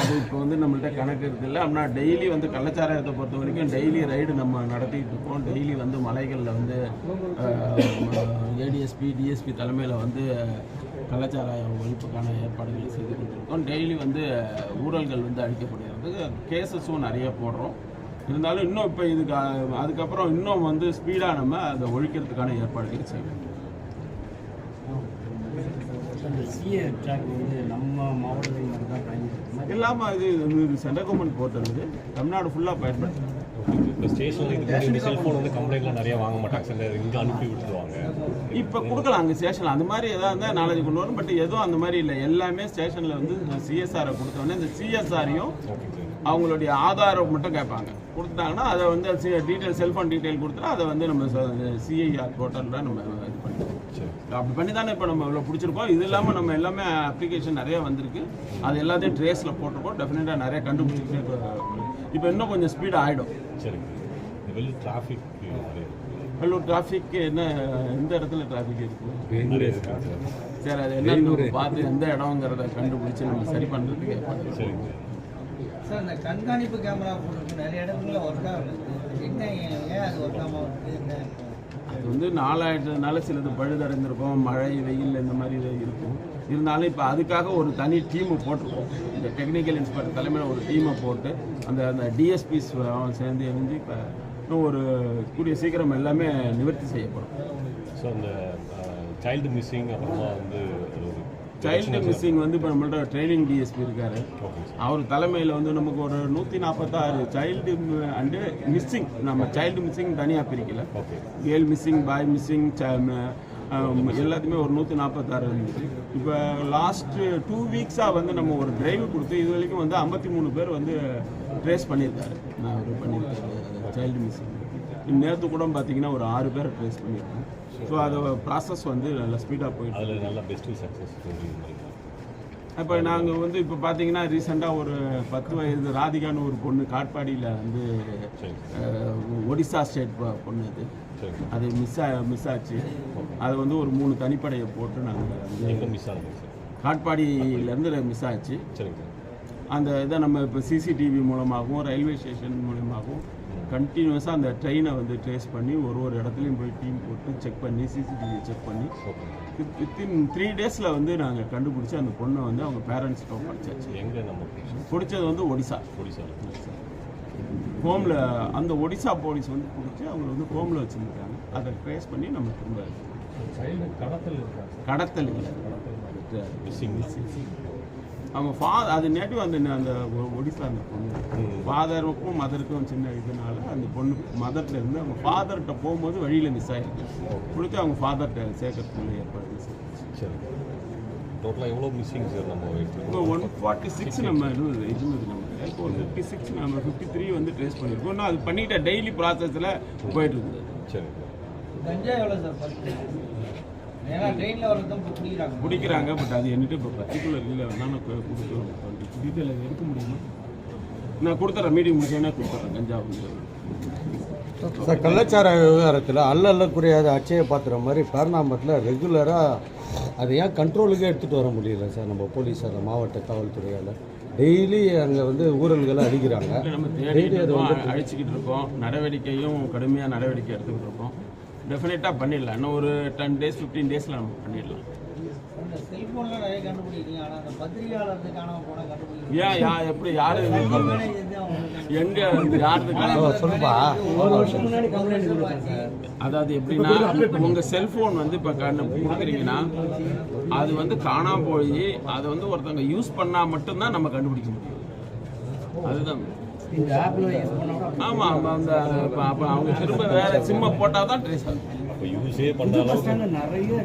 அது இப்போ வந்து நம்மள்ட்ட கணக்கு இருக்குல்ல அப்படின்னா டெய்லி வந்து கள்ளச்சாராயத்தை பொறுத்த வரைக்கும் டெய்லி ரைடு நம்ம நடத்திட்டு இருக்கோம். டெய்லி வந்து மலைகளில் வந்து ஏடிஎஸ்பி டிஎஸ்பி தலைமையில் வந்து கள்ளச்சாராய ஒழிப்புக்கான ஏற்பாடுகளை செய்து கொண்டிருக்கோம். டெய்லி வந்து ஊழல்கள் வந்து அழிக்கப்படுகிறது. கேசஸும் நிறைய போடுறோம். இருந்தாலும் இன்னும் இப்போ இதுக்கு அதுக்கப்புறம் இன்னும் வந்து ஸ்பீடாக நம்ம அதை ஒழிக்கிறதுக்கான ஏற்பாடுகளை செய்வோம். அந்த சிஏ ட்ராக் வந்து நம்ம மாவட்டத்தில் மட்டும் தான் பயன்படுத்துமா? இல்லாமல் இது சென்ட்ரல் கவர்மெண்ட் போர்ட்டல் இது தமிழ்நாடு ஃபுல்லாக பயன்படுத்தும் இப்போ ஸ்டேஷனில் இதுக்கு இந்த செல்ஃபோன் வந்து கம்ப்ளைண்ட்லாம் நிறைய வாங்க மாட்டாங்க. சார் இங்கே அனுப்பி விட்டுருவாங்க. இப்போ கொடுக்கலாம் அங்கே ஸ்டேஷனில் அந்த மாதிரி எதாவது இருந்தால் நாலேஜ் கொண்டு வரும் பட் எதுவும் அந்த மாதிரி இல்லை. எல்லாமே ஸ்டேஷனில் வந்து சிஎஸ்ஆரை கொடுத்தோடனே இந்த சிஎஸ்ஆரையும் ஓகே சார் அவங்களுடைய ஆதாரம் மட்டும் கேட்பாங்க. கொடுத்தாங்கன்னா அதை வந்து டீட்டெயில் செல்ஃபோன் டீட்டெயில் கொடுத்தா அதை வந்து நம்ம சிஐஆர் போர்ட்டலில் நம்ம இது பண்ணிக்கலாம். சரி. அப்படி பண்ணி தானே இப்போ நம்ம இவ்வளோ பிடிச்சிருக்கோம். இது இல்லாமல் நம்ம எல்லாமே அப்ளிகேஷன் நிறைய வந்திருக்கு. அது எல்லாத்தையும் ட்ரேஸில் போட்டிருக்கோம். டெஃபினட்டாக நிறைய கண்டுபிடிச்சிட்டு இப்போ இன்னும் கொஞ்சம் ஸ்பீட் ஆகிடும் சரிங்க இந்த வெளி டிராஃபிக் வெள்ளூர் டிராஃபிக் என்ன எந்த இடத்துல டிராஃபிக் இருக்குது இருக்குங்க சார் அது என்னன்னு பார்த்து எந்த இடங்கிறத கண்டுபிடிச்சு நம்ம சரி பண்ணுறதுக்கு சரிங்க. சார் இந்த கண்காணிப்பு கேமரா போட்டுருக்கு நிறைய இடத்துல ஒர்க் ஆகுது என்ன ஏன் அது ஒர்க் ஆகாம இருக்குது என்ன? அது வந்து நாளாயிட்டதுனால சிலது பழுதடைந்திருக்கும். மழை வெயில் இந்த மாதிரி இது இருக்கும். இருந்தாலும் இப்போ அதுக்காக ஒரு தனி டீமை போட்டிருக்கோம். இந்த டெக்னிக்கல் இன்ஸ்பெக்டர் தலைமையில் ஒரு டீமை போட்டு அந்த அந்த டிஎஸ்பிஸ் சேர்ந்து இணைஞ்சு இப்போ இன்னும் ஒரு கூடிய சீக்கிரம் எல்லாமே நிவர்த்தி செய்யப்படும். ஸோ அந்த சைல்டு மிஸ்ஸிங் அப்புறமா வந்து ஒரு சைல்டு மிஸ்ஸிங் வந்து இப்போ நம்மள்ட்ட ட்ரைனிங் டிஎஸ்பி இருக்காரு. அவர் தலைமையில் வந்து நமக்கு ஒரு நூற்றி நாற்பத்தாறு சைல்டு அண்டு மிஸ்ஸிங் நம்ம சைல்டு மிஸ்ஸிங் தனியாக பிரிக்கல. கேர்ள் மிஸ்ஸிங் பாய் மிஸ்ஸிங் எல்லாத்தையுமே ஒரு நூற்றி நாற்பத்தாறு இருந்துச்சு. இப்போ லாஸ்ட்டு டூ வீக்ஸாக வந்து நம்ம ஒரு டிரைவ் கொடுத்து இது வரைக்கும் வந்து ஐம்பத்தி மூணு பேர் வந்து ட்ரேஸ் பண்ணியிருக்காரு. நான் ஒரு பண்ணியிருக்காரு சைல்டு மிஸ்ஸிங் நேற்று கூட பார்த்தீங்கன்னா ஒரு ஆறு பேரை ட்ரேஸ் பண்ணியிருக்கோம் ஸோ அது ப்ராசஸ் வந்து நல்லா ஸ்பீடாக போயிட்டு அதில் நல்லா பெஸ்ட்டு சக்ஸஸ் இப்போ நாங்கள் வந்து இப்போ பார்த்தீங்கன்னா ரீசெண்டாக ஒரு பத்து வயது ராதிகான்னு ஒரு பொண்ணு காட்பாடியில் வந்து ஒடிசா ஸ்டேட் பொண்ணு அது. அது மிஸ் ஆ மிஸ் ஆச்சு. அது வந்து ஒரு மூணு தனிப்படையை போட்டு நாங்கள் மிஸ் சார் காட்பாடியிலேருந்து மிஸ் ஆச்சு. சரிங்க சார் அந்த இதை நம்ம இப்போ சிசிடிவி மூலமாகவும் ரயில்வே ஸ்டேஷன் மூலமாகவும் கண்டினியூஸாக அந்த ட்ரெயினை வந்து ட்ரேஸ் பண்ணி ஒரு ஒரு இடத்துலையும் போய் டீம் போட்டு செக் பண்ணி சிசிடிவி செக் பண்ணி வித்தின் த்ரீ டேஸில் வந்து நாங்கள் கண்டுபிடிச்சி அந்த பொண்ணை வந்து அவங்க பேரண்ட்ஸ்கிட்ட படிச்சாச்சு எங்கே நம்ம பிடிச்சது வந்து ஒடிசா. ஒடிசாவில் ஹோமில் அந்த ஒடிசா போலீஸ் வந்து பிடிச்சி அவங்க வந்து ஹோமில் வச்சுருக்காங்க. அதை ட்ரேஸ் பண்ணி நம்ம திரும்ப கடத்தல் அவங்க ஃபா அது நேட்டிவ் அந்த அந்த ஒடிசா அந்த பொண்ணு. ஃபாதருக்கும் மதருக்கும் சின்ன இதனால அந்த பொண்ணு மதர்ல இருந்து அவங்க ஃபாதர்கிட்ட போகும்போது வழியில் மிஸ் ஆயிருக்கு பிடிச்சி அவங்க ஃபாதர்கிட்ட சேர்க்கறதுக்குள்ள ஏற்பாடு. சரி. டோட்டலாக எவ்வளோ மிஸ்ஸிங் சார் நம்ம இப்போ ஒன் ஃபார்ட்டி சிக்ஸ் நம்ம இருந்தது இருந்தது நமக்கு இப்போ ஒரு ஃபிஃப்டி சிக்ஸ் நம்ம ஃபிஃப்டி த்ரீ வந்து ட்ரேஸ் பண்ணியிருக்கோம் இன்னும் அது பண்ணிட்ட டெய்லி ப்ராசஸில் போயிட்டு இருக்குது சரி. கஞ்சா எவ்வளோ சார் ஏன்னா ட்ரெயினில் பிடிக்கிறாங்க பிடிக்கிறாங்க பட் அது என்கிட்ட இப்போ பர்டிகுலர் இல்லை. வேணா நான் கொடுத்துருவேன் டீட்டெயில் எடுக்க முடியுமா நான் கொடுத்துட்றேன் மீட்டிங் முடிச்சோடனே கொடுத்துட்றேன் கஞ்சா வந்து. சார் கள்ளச்சார விவகாரத்தில் அல்ல அல்லக்குறையாத அச்சய பாத்திரம் மாதிரி பேர்னாம்பட்டில் ரெகுலராக அதை ஏன் கண்ட்ரோலுக்கே எடுத்துகிட்டு வர முடியல சார் நம்ம போலீஸார் மாவட்ட காவல்துறையால்? டெய்லி அங்கே வந்து ஊழல்களை அடிக்கிறாங்க இல்லை, நம்ம தேடிட்டு இருக்கோம் அழிச்சிக்கிட்டு இருக்கோம். நடவடிக்கையும் கடுமையாக நடவடிக்கை எடுத்துக்கிட்டு இருக்கோம். டெஃபினட்டாக பண்ணிடலாம். இன்னும் ஒரு டென் டேஸ் ஃபிஃப்டீன் டேஸில் நம்ம பண்ணிடலாம். ஏன் யா எப்படி யாரு இது அவங்களுக்கு எங்க யாருக்கு சொல்லுப்பா. ஒரு வருஷம் முன்னாடி கம்ப்ளைண்ட் கொடுத்தேன் சார். அதாவது எப்படின்னா உங்க செல்போன் வந்து இப்போ கண்ணு கொடுக்குறீங்கன்னா அது வந்து காணாம போய் அதை வந்து ஒருத்தவங்க யூஸ் பண்ணா மட்டும்தான் நம்ம கண்டுபிடிக்க முடியும். அதுதான். ஆமா அந்த அவங்க திரும்ப வேற சிம்மை போட்டால் தான் ட்ரேஸ் ஆகும். இப்போ யூஸே பண்ணாலும் நிறைய